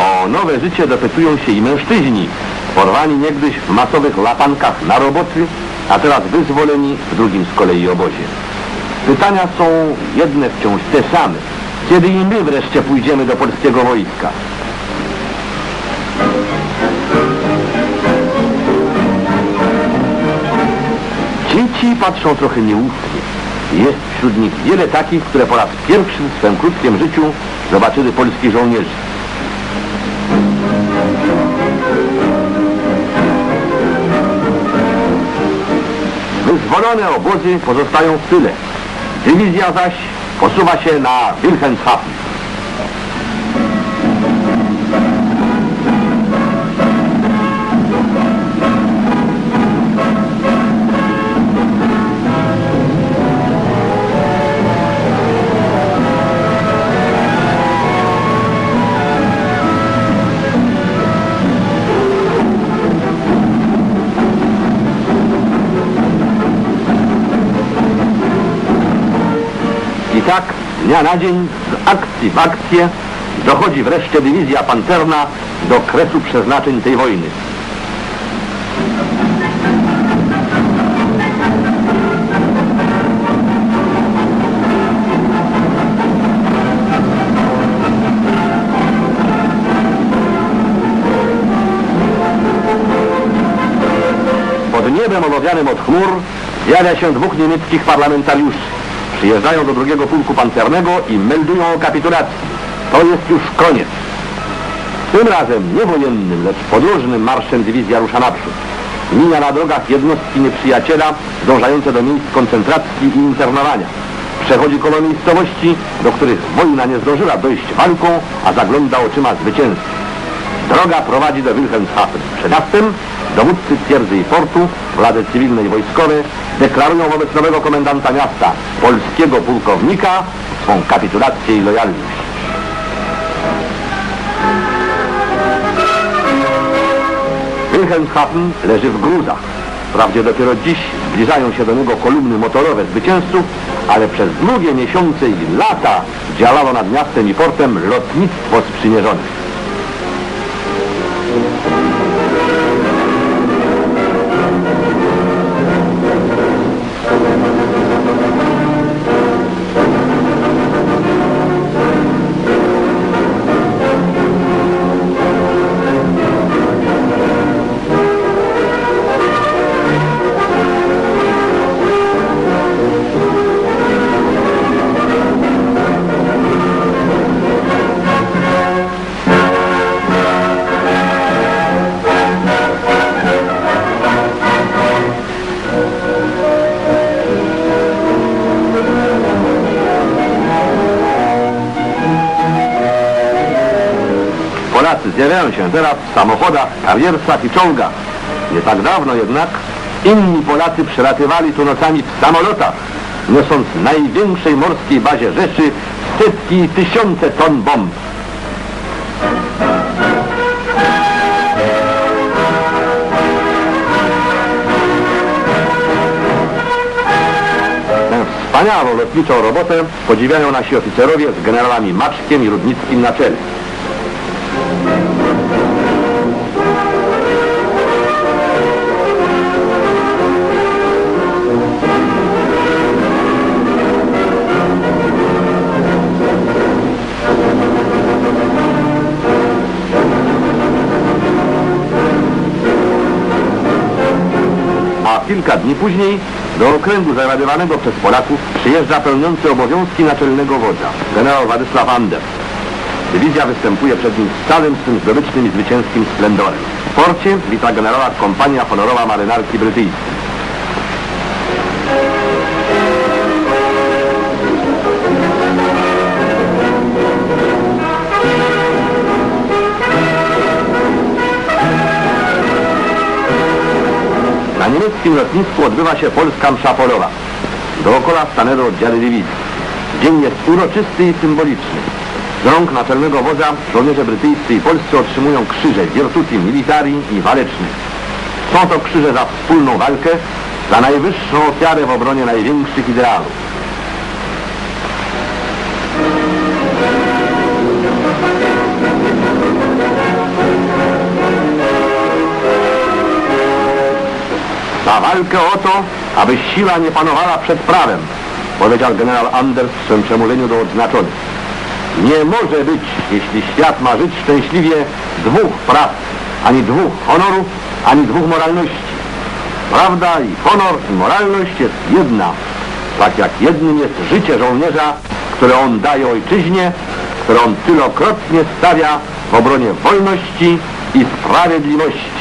O nowe życie dopytują się i mężczyźni, porwani niegdyś w masowych lapankach na roboty, a teraz wyzwoleni w drugim z kolei obozie. Pytania są jedne wciąż te same. Kiedy i my wreszcie pójdziemy do polskiego wojska? Dzieci patrzą trochę nieufnie. Jest wśród nich wiele takich, które po raz pierwszy w swym krótkim życiu zobaczyły polskich żołnierzy. Wyzwolone obozy pozostają w tyle. Dywizja zaś posuwa się na Wilhelmshaven. Tak z dnia na dzień, z akcji w akcję dochodzi wreszcie dywizja pancerna do kresu przeznaczeń tej wojny. Pod niebem obawianym od chmur zjawia się dwóch niemieckich parlamentariuszy. Przyjeżdżają do drugiego pułku pancernego i meldują o kapitulacji. To jest już koniec. Tym razem nie wojennym, lecz podróżnym marszem dywizja rusza naprzód. Mija na drogach jednostki nieprzyjaciela dążające do miejsc koncentracji i internowania. Przechodzi koło miejscowości, do których wojna nie zdążyła dojść walką, a zagląda oczyma zwycięzcy. Droga prowadzi do Wilhelmshaven. Przed dowódcy twierdzy i portu, władze cywilne i wojskowe deklarują wobec nowego komendanta miasta, polskiego pułkownika, swą kapitulację i lojalność. Wilhelmshaven leży w gruzach. Wprawdzie dopiero dziś zbliżają się do niego kolumny motorowe zwycięzców, ale przez długie miesiące i lata działało nad miastem i portem lotnictwo sprzymierzonych. Polacy zjawiają się teraz w samochodach, kariersach i czołgach. Nie tak dawno jednak inni Polacy przelatywali tu nocami w samolotach, niosąc największej morskiej bazie Rzeszy setki i tysiące ton bomb. Wspaniałą lotniczą robotę podziwiają nasi oficerowie z generałami Maczkiem i Rudnickim na czele. Kilka dni później do okręgu zaradowanego przez Polaków przyjeżdża pełniący obowiązki naczelnego wodza, generał Władysław Anders. Dywizja występuje przed nim z całym swym zdobycznym i zwycięskim splendorem. W porcie wita generała kompania honorowa marynarki brytyjskiej. Na niemieckim lotnisku odbywa się polska msza polowa. Dookoła stanęły oddziały dywizji. Dzień jest uroczysty i symboliczny. Z rąk naczelnego wodza żołnierze brytyjscy i polscy otrzymują krzyże Virtuti Militari i Waleczny. Są to krzyże za wspólną walkę, za najwyższą ofiarę w obronie największych ideałów. Na walkę o to, aby siła nie panowała przed prawem, powiedział generał Anders w swym przemówieniu do odznaczonych. Nie może być, jeśli świat ma żyć szczęśliwie, dwóch praw, ani dwóch honorów, ani dwóch moralności. Prawda i honor i moralność jest jedna, tak jak jednym jest życie żołnierza, które on daje ojczyźnie, które on tylokrotnie stawia w obronie wolności i sprawiedliwości.